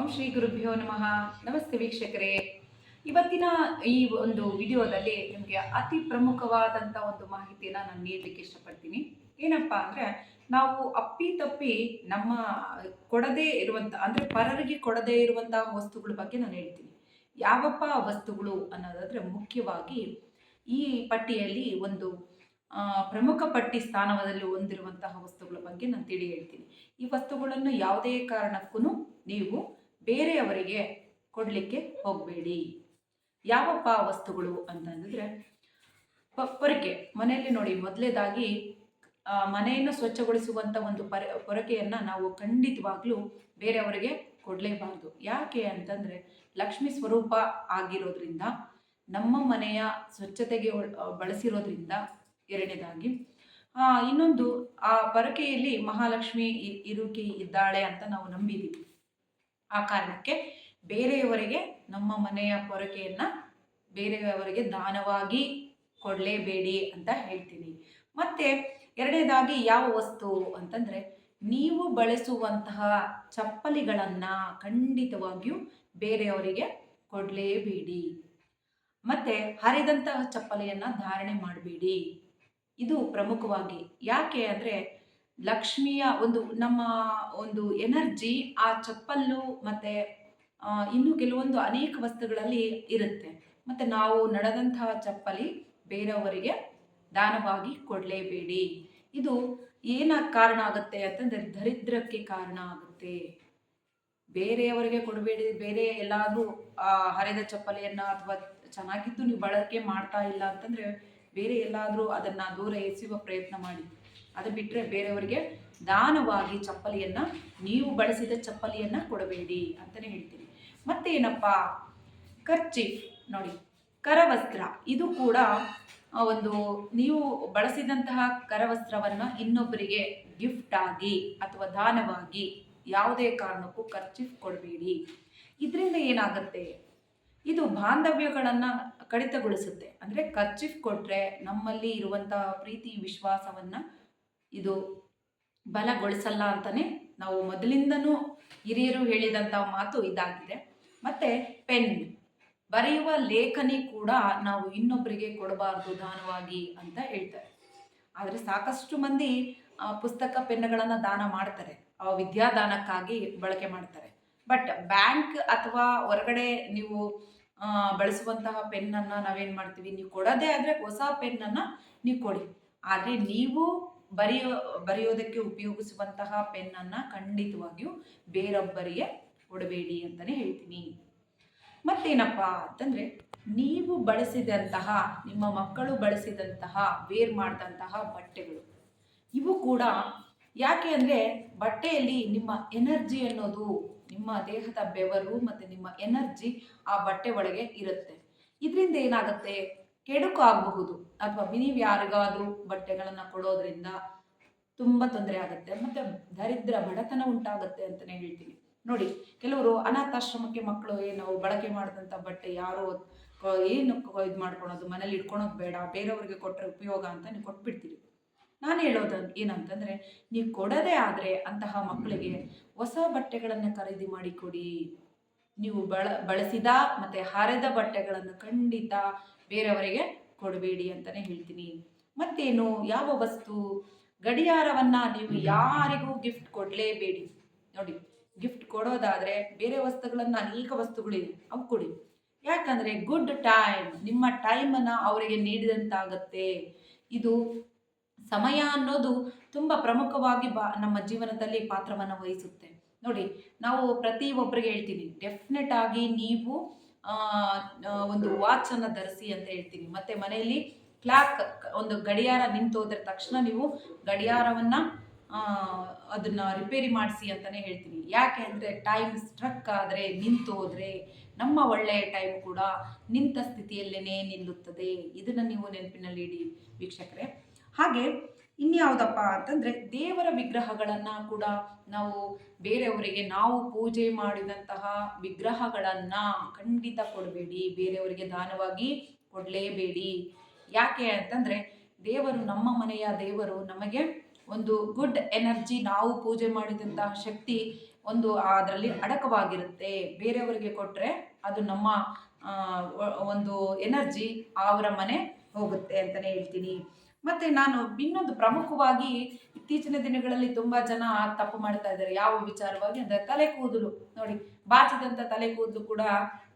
ಓಂ ಶ್ರೀ ಗುರುಭ್ಯೋ ನಮಃ. ನಮಸ್ತೆ ವೀಕ್ಷಕರೇ. ಇವತ್ತಿನ ಈ ಒಂದು ವಿಡಿಯೋದಲ್ಲಿ ನಿಮಗೆ ಅತಿ ಪ್ರಮುಖವಾದಂಥ ಒಂದು ಮಾಹಿತಿಯನ್ನು ನಾನು ನೀಡಲಿಕ್ಕೆ ಇಷ್ಟಪಡ್ತೀನಿ. ಏನಪ್ಪ ಅಂದರೆ, ನಾವು ಅಪ್ಪಿ ತಪ್ಪಿ ನಮ್ಮ ಕೊಡದೇ ಇರುವಂಥ ಅಂದರೆ ಪರರಿಗೆ ಕೊಡದೇ ಇರುವಂಥ ವಸ್ತುಗಳ ಬಗ್ಗೆ ನಾನು ಹೇಳ್ತೀನಿ. ಯಾವಪ್ಪ ವಸ್ತುಗಳು ಅನ್ನೋದಾದರೆ ಮುಖ್ಯವಾಗಿ ಈ ಪಟ್ಟಿಯಲ್ಲಿ ಒಂದು ಪ್ರಮುಖ ಪಟ್ಟಿ ಸ್ಥಾನದಲ್ಲಿ ಹೊಂದಿರುವಂತಹ ವಸ್ತುಗಳ ಬಗ್ಗೆ ನಾನು ತಿಳಿ ಹೇಳ್ತೀನಿ. ಈ ವಸ್ತುಗಳನ್ನು ಯಾವುದೇ ಕಾರಣಕ್ಕೂ ನೀವು ಬೇರೆಯವರಿಗೆ ಕೊಡಲಿಕ್ಕೆ ಹೋಗಬೇಡಿ. ಯಾವಪ್ಪ ವಸ್ತುಗಳು ಅಂತಂದರೆ ಪೊರಕೆ. ಮನೆಯಲ್ಲಿ ನೋಡಿ, ಮೊದಲೇದಾಗಿ ಮನೆಯನ್ನು ಸ್ವಚ್ಛಗೊಳಿಸುವಂಥ ಒಂದು ಪರ, ಪೊರಕೆಯನ್ನು ನಾವು ಖಂಡಿತವಾಗ್ಲೂ ಬೇರೆಯವರಿಗೆ ಕೊಡಲೇಬಾರ್ದು. ಯಾಕೆ ಅಂತಂದರೆ, ಲಕ್ಷ್ಮಿ ಸ್ವರೂಪ ಆಗಿರೋದ್ರಿಂದ, ನಮ್ಮ ಮನೆಯ ಸ್ವಚ್ಛತೆಗೆ ಬಳಸಿರೋದ್ರಿಂದ ಎರಡನೇದಾಗಿ ಇನ್ನೊಂದು, ಆ ಪೊರಕೆಯಲ್ಲಿ ಮಹಾಲಕ್ಷ್ಮಿ ಇರುಕೆ ಇದ್ದಾಳೆ ಅಂತ ನಾವು ನಂಬಿದ್ದೀವಿ ಆ ಕಾರಣಕ್ಕೆ ಬೇರೆಯವರಿಗೆ ನಮ್ಮ ಮನೆಯ ಪೊರಕೆಯನ್ನು ಬೇರೆಯವರಿಗೆ ದಾನವಾಗಿ ಕೊಡಲೇಬೇಡಿ ಅಂತ ಹೇಳ್ತೀನಿ. ಮತ್ತು ಎರಡನೇದಾಗಿ ಯಾವ ವಸ್ತು ಅಂತಂದರೆ ನೀವು ಬಳಸುವಂತಹ ಚಪ್ಪಲಿಗಳನ್ನು ಖಂಡಿತವಾಗಿಯೂ ಬೇರೆಯವರಿಗೆ ಕೊಡಲೇಬೇಡಿ. ಮತ್ತು ಹರಿದಂತಹ ಚಪ್ಪಲಿಯನ್ನು ಧಾರಣೆ ಮಾಡಬೇಡಿ. ಇದು ಪ್ರಮುಖವಾಗಿ ಯಾಕೆ ಅಂದರೆ ಲಕ್ಷ್ಮಿಯ ಒಂದು ನಮ್ಮ ಒಂದು ಎನರ್ಜಿ ಆ ಚಪ್ಪಲ್ಲು ಮತ್ತು ಇನ್ನು ಕೆಲವೊಂದು ಅನೇಕ ವಸ್ತುಗಳಲ್ಲಿ ಇರುತ್ತೆ. ಮತ್ತು ನಾವು ನಡೆದಂತಹ ಚಪ್ಪಲಿ ಬೇರೆಯವರಿಗೆ ದಾನವಾಗಿ ಕೊಡಲೇಬೇಡಿ. ಇದು ಏನ ಕಾರಣ ಆಗುತ್ತೆ ಅಂತಂದರೆ ದರಿದ್ರಕ್ಕೆ ಕಾರಣ ಆಗುತ್ತೆ. ಬೇರೆಯವರಿಗೆ ಕೊಡಬೇಡಿ, ಬೇರೆ ಎಲ್ಲಾದರೂ ಹರಿದ ಚಪ್ಪಲಿಯನ್ನು ಅಥವಾ ಚೆನ್ನಾಗಿದ್ದು ನೀವು ಬಳಕೆ ಮಾಡ್ತಾ ಇಲ್ಲ ಅಂತಂದರೆ ಬೇರೆ ಎಲ್ಲಾದರೂ ಅದನ್ನು ದೂರ ಎಸೆಯುವ ಪ್ರಯತ್ನ ಮಾಡಿ. ಅದು ಬಿಟ್ಟರೆ ಬೇರೆಯವರಿಗೆ ದಾನವಾಗಿ ಚಪ್ಪಲಿಯನ್ನು, ನೀವು ಬಳಸಿದ ಚಪ್ಪಲಿಯನ್ನು ಕೊಡಬೇಡಿ ಅಂತಲೇ ಹೇಳ್ತೀನಿ. ಮತ್ತೇನಪ್ಪ? ಖರ್ಚೀಫ್ ನೋಡಿ, ಕರವಸ್ತ್ರ. ಇದು ಕೂಡ ಒಂದು ನೀವು ಬಳಸಿದಂತಹ ಕರವಸ್ತ್ರವನ್ನು ಇನ್ನೊಬ್ಬರಿಗೆ ಗಿಫ್ಟ್ ಆಗಿ ಅಥವಾ ದಾನವಾಗಿ ಯಾವುದೇ ಕಾರಣಕ್ಕೂ ಖರ್ಚೀಫ್ ಕೊಡಬೇಡಿ. ಇದರಿಂದ ಏನಾಗುತ್ತೆ? ಇದು ಬಾಂಧವ್ಯಗಳನ್ನು ಕಡಿತಗೊಳಿಸುತ್ತೆ. ಅಂದರೆ ಖರ್ಚಿ ಕೊಟ್ಟರೆ ನಮ್ಮಲ್ಲಿ ಇರುವಂತಹ ಪ್ರೀತಿ, ವಿಶ್ವಾಸವನ್ನು ಇದು ಬಲಗೊಳಿಸಲ್ಲ ಅಂತಲೇ ನಾವು ಮೊದಲಿಂದನೂ ಹಿರಿಯರು ಹೇಳಿದಂಥ ಮಾತು ಇದಾಗಿದೆ. ಮತ್ತು ಪೆನ್, ಬರೆಯುವ ಲೇಖನಿ ಕೂಡ ನಾವು ಇನ್ನೊಬ್ಬರಿಗೆ ಕೊಡಬಾರ್ದು ದಾನವಾಗಿ ಅಂತ ಹೇಳ್ತಾರೆ. ಆದರೆ ಸಾಕಷ್ಟು ಮಂದಿ ಪುಸ್ತಕ ಪೆನ್ನುಗಳನ್ನು ದಾನ ಮಾಡ್ತಾರೆ. ಆ ವಿದ್ಯಾದಾನಕ್ಕಾಗಿ ಬಳಕೆ ಮಾಡ್ತಾರೆ. ಬಟ್ ಬ್ಯಾಂಕ್ ಅಥವಾ ಹೊರಗಡೆ ನೀವು ಬಳಸುವಂತಹ ಪೆನ್ನನ್ನು ನಾವೇನು ಮಾಡ್ತೀವಿ? ನೀವು ಕೊಡೋದೇ ಆದರೆ ಹೊಸ ಪೆನ್ನನ್ನು ನೀವು ಕೊಡಿ. ಆದರೆ ನೀವು ಬರೆಯೋ, ಬರೆಯೋದಕ್ಕೆ ಉಪಯೋಗಿಸುವಂತಹ ಪೆನ್ನನ್ನು ಖಂಡಿತವಾಗಿಯೂ ಬೇರೊಬ್ಬರಿಗೆ ಕೊಡಬೇಡಿ ಅಂತಲೇ ಹೇಳ್ತೀನಿ. ಮತ್ತೇನಪ್ಪ ಅಂತಂದರೆ, ನೀವು ಬಳಸಿದಂತಹ, ನಿಮ್ಮ ಮಕ್ಕಳು ಬಳಸಿದಂತಹ ವೇರ್ ಮಾಡಿದಂತಹ ಬಟ್ಟೆಗಳು. ಇವು ಕೂಡ ಯಾಕೆ ಅಂದರೆ, ಬಟ್ಟೆಯಲ್ಲಿ ನಿಮ್ಮ ಎನರ್ಜಿ ಅನ್ನೋದು, ನಿಮ್ಮ ದೇಹದ ಬೆವರು ಮತ್ತು ನಿಮ್ಮ ಎನರ್ಜಿ ಆ ಬಟ್ಟೆ ಒಳಗೆ ಇರುತ್ತೆ. ಇದರಿಂದ ಏನಾಗುತ್ತೆ? ಕೆಡುಕು ಆಗಬಹುದು ಅಥವಾ ನೀವು ಯಾರಿಗಾದರೂ ಬಟ್ಟೆಗಳನ್ನು ಕೊಡೋದ್ರಿಂದ ತುಂಬ ತೊಂದರೆ ಆಗುತ್ತೆ ಮತ್ತು ದರಿದ್ರ ಬಡತನ ಉಂಟಾಗುತ್ತೆ ಅಂತಲೇ ಹೇಳ್ತೀನಿ. ನೋಡಿ, ಕೆಲವರು ಅನಾಥಾಶ್ರಮಕ್ಕೆ ಮಕ್ಕಳು ಏನು ಬಳಕೆ ಮಾಡಿದಂಥ ಬಟ್ಟೆ ಯಾರೋ ಏನು ಇದು ಮಾಡ್ಕೊಳೋದು, ಮನೇಲಿ ಇಟ್ಕೊಳೋದು ಬೇಡ, ಬೇರೆಯವ್ರಿಗೆ ಕೊಟ್ಟರೆ ಉಪಯೋಗ ಅಂತ ನೀವು ಕೊಟ್ಬಿಡ್ತೀರಿ. ನಾನು ಹೇಳೋದು ಏನಂತಂದರೆ, ನೀವು ಕೊಡದೇ ಆದರೆ ಅಂತಹ ಮಕ್ಕಳಿಗೆ ಹೊಸ ಬಟ್ಟೆಗಳನ್ನು ಖರೀದಿ ಮಾಡಿ ಕೊಡಿ ನೀವು ಬಳ, ಬಳಸಿದ ಮತ್ತು ಹರಿದ ಬಟ್ಟೆಗಳನ್ನು ಖಂಡಿತ ಬೇರೆಯವರಿಗೆ ಕೊಡಬೇಡಿ ಅಂತಲೇ ಹೇಳ್ತೀನಿ. ಮತ್ತೇನು? ಯಾವ ವಸ್ತು? ಗಡಿಯಾರವನ್ನು ನೀವು ಯಾರಿಗೂ ಗಿಫ್ಟ್ ಕೊಡಲೇಬೇಡಿ. ನೋಡಿ ಗಿಫ್ಟ್ ಕೊಡೋದಾದರೆ ಬೇರೆ ವಸ್ತುಗಳನ್ನು ಅನೇಕ ವಸ್ತುಗಳಿವೆ, ಅವು ಕೊಡಿ. ಯಾಕಂದರೆ ಗುಡ್ ಟೈಮ್ ನಿಮ್ಮ ಟೈಮನ್ನು ಅವರಿಗೆ ನೀಡಿದಂತಾಗತ್ತೆ. ಇದು ಸಮಯ ಅನ್ನೋದು ತುಂಬ ಪ್ರಮುಖವಾಗಿ ಬಾ, ನಮ್ಮ ಜೀವನದಲ್ಲಿ ಪಾತ್ರವನ್ನು ವಹಿಸುತ್ತೆ. ನೋಡಿ, ನಾವು ಪ್ರತಿ ಒಬ್ಬರಿಗೆ ಹೇಳ್ತೀನಿ ಡೆಫಿನೆಟ್ ಆಗಿ ನೀವು ಒಂದು ವಾಚನ್ನು ಧರಿಸಿ ಅಂತ ಹೇಳ್ತೀನಿ. ಮತ್ತೆ ಮನೆಯಲ್ಲಿ ಕ್ಲಾಕ್ ಒಂದು ಗಡಿಯಾರ ನಿಂತು ಹೋದ್ರೆ ತಕ್ಷಣ ನೀವು ಗಡಿಯಾರವನ್ನು ಅದನ್ನು ರಿಪೇರಿ ಮಾಡಿಸಿ ಅಂತಲೇ ಹೇಳ್ತೀನಿ. ಯಾಕೆ ಅಂದರೆ ಟೈಮ್ ಸ್ಟ್ರಕ್ ಆದರೆ, ನಿಂತು ಹೋದರೆ ನಮ್ಮ ಒಳ್ಳೆಯ ಟೈಮ್ ಕೂಡ ನಿಂತ ಸ್ಥಿತಿಯಲ್ಲೇ ನಿಲ್ಲುತ್ತದೆ. ಇದನ್ನು ನೀವು ನೆನಪಿನಲ್ಲಿ ಇಡಿ ವೀಕ್ಷಕರೇ. ಹಾಗೆ ಇನ್ಯಾವುದಪ್ಪ ಅಂತಂದರೆ ದೇವರ ವಿಗ್ರಹಗಳನ್ನು ಕೂಡ ನಾವು ಬೇರೆಯವರಿಗೆ ನಾವು ಪೂಜೆ ಮಾಡಿದಂತಹ ವಿಗ್ರಹಗಳನ್ನು ಖಂಡಿತ ಕೊಡಬೇಡಿ, ಬೇರೆಯವರಿಗೆ ದಾನವಾಗಿ ಕೊಡಲೇಬೇಡಿ. ಯಾಕೆ ಅಂತಂದರೆ ದೇವರು ನಮ್ಮ ಮನೆಯ ದೇವರು, ನಮಗೆ ಒಂದು ಗುಡ್ ಎನರ್ಜಿ ನಾವು ಪೂಜೆ ಮಾಡಿದಂತಹ ಶಕ್ತಿ ಒಂದು ಅದರಲ್ಲಿ ಅಡಕವಾಗಿರುತ್ತೆ. ಬೇರೆಯವರಿಗೆ ಕೊಟ್ಟರೆ ಅದು ನಮ್ಮ ಒಂದು ಎನರ್ಜಿ ಅವರ ಮನೆ ಹೋಗುತ್ತೆ ಅಂತಲೇ ಹೇಳ್ತೀನಿ. ಮತ್ತು ನಾನು ಇನ್ನೊಂದು ಪ್ರಮುಖವಾಗಿ ಇತ್ತೀಚಿನ ದಿನಗಳಲ್ಲಿ ತುಂಬ ಜನ ತಪ್ಪು ಮಾಡ್ತಾ ಇದ್ದಾರೆ. ಯಾವ ವಿಚಾರವಾಗಿ ಅಂದರೆ ತಲೆ ಕೂದಲು. ನೋಡಿ ಬಾಚಿದಂಥ ತಲೆ ಕೂದಲು ಕೂಡ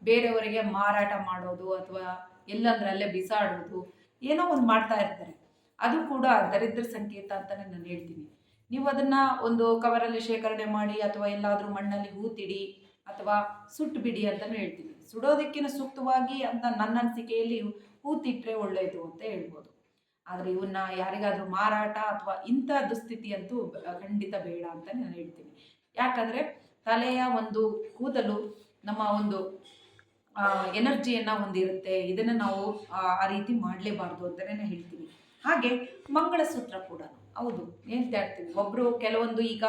ಬೇರೆಯವರಿಗೆ ಮಾರಾಟ ಮಾಡೋದು ಅಥವಾ ಎಲ್ಲಂದ್ರಲ್ಲೇ ಬಿಸಾಡೋದು ಏನೋ ಒಂದು ಮಾಡ್ತಾ ಇರ್ತಾರೆ. ಅದು ಕೂಡ ದರಿದ್ರ ಸಂಕೇತ ಅಂತಲೇ ನಾನು ಹೇಳ್ತೀನಿ. ನೀವು ಅದನ್ನು ಒಂದು ಕವರಲ್ಲಿ ಶೇಖರಣೆ ಮಾಡಿ ಅಥವಾ ಎಲ್ಲಾದರೂ ಮಣ್ಣಲ್ಲಿ ಹೂತಿಡಿ ಅಥವಾ ಸುಟ್ಟು ಬಿಡಿ ಅಂತಲೂ ಹೇಳ್ತೀನಿ. ಸುಡೋದಕ್ಕಿಂತ ಸೂಕ್ತವಾಗಿ ಅಂತ ನನ್ನ ಅನಿಸಿಕೆಯಲ್ಲಿ ಹೂತಿಟ್ರೆ ಒಳ್ಳೆಯದು ಅಂತ ಹೇಳ್ಬೋದು. ಆದರೆ ಇವನ್ನ ಯಾರಿಗಾದರೂ ಮಾರಾಟ ಅಥವಾ ಇಂಥ ದುಸ್ಥಿತಿ ಅಂತೂ ಖಂಡಿತ ಬೇಡ ಅಂತ ನಾನು ಹೇಳ್ತೀನಿ. ಯಾಕಂದರೆ ತಲೆಯ ಒಂದು ಕೂದಲು ನಮ್ಮ ಒಂದು ಎನರ್ಜಿಯನ್ನು ಹೊಂದಿರುತ್ತೆ. ಇದನ್ನು ನಾವು, ಆ ರೀತಿ ಮಾಡಲೇಬಾರ್ದು ಅಂತಲೇ ನಾನು ಹೇಳ್ತೀನಿ. ಹಾಗೆ ಮಂಗಳಸೂತ್ರ ಕೂಡ. ಹೌದು, ಹೇಳ್ತಾ ಇರ್ತೀವಿ ಒಬ್ಬರು ಕೆಲವೊಂದು ಈಗ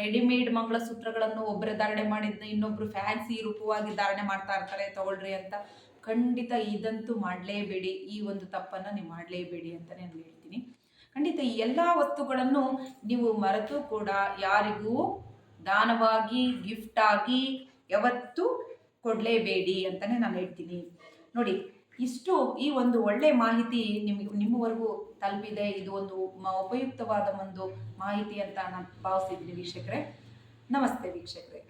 ರೆಡಿಮೇಡ್ ಮಂಗಳಸೂತ್ರಗಳನ್ನು ಒಬ್ಬರೇ ಧಾರಣೆ ಮಾಡಿದ್ನ ಇನ್ನೊಬ್ರು ಫ್ಯಾನ್ಸಿ ರೂಪವಾಗಿ ಧಾರಣೆ ಮಾಡ್ತಾ ಇರ್ತಾರೆ, ತಗೊಳ್ರಿ ಅಂತ. ಖಂಡಿತ ಇದಂತೂ ಮಾಡಲೇಬೇಡಿ, ಈ ಒಂದು ತಪ್ಪನ್ನು ನೀವು ಮಾಡಲೇಬೇಡಿ ಅಂತಲೇ ನಾನು ಹೇಳ್ತೀನಿ. ಖಂಡಿತ ಈ ಎಲ್ಲ ವಸ್ತುಗಳನ್ನು ನೀವು ಮರೆತು ಕೂಡ ಯಾರಿಗೂ ದಾನವಾಗಿ ಗಿಫ್ಟ್ ಆಗಿ ಯಾವತ್ತೂ ಕೊಡಲೇಬೇಡಿ ಅಂತಲೇ ನಾನು ಹೇಳ್ತೀನಿ. ನೋಡಿ, ಇಷ್ಟು ಈ ಒಂದು ಒಳ್ಳೆ ಮಾಹಿತಿ ನಿಮಗೆ ನಿಮ್ಮವರೆಗೂ ತಲುಪಿದೆ. ಇದು ಒಂದು ಉಪಯುಕ್ತವಾದ ಒಂದು ಮಾಹಿತಿ ಅಂತ ನಾನು ಭಾವಿಸಿದ್ದೀನಿ ವೀಕ್ಷಕರೇ. ನಮಸ್ತೆ ವೀಕ್ಷಕರೇ.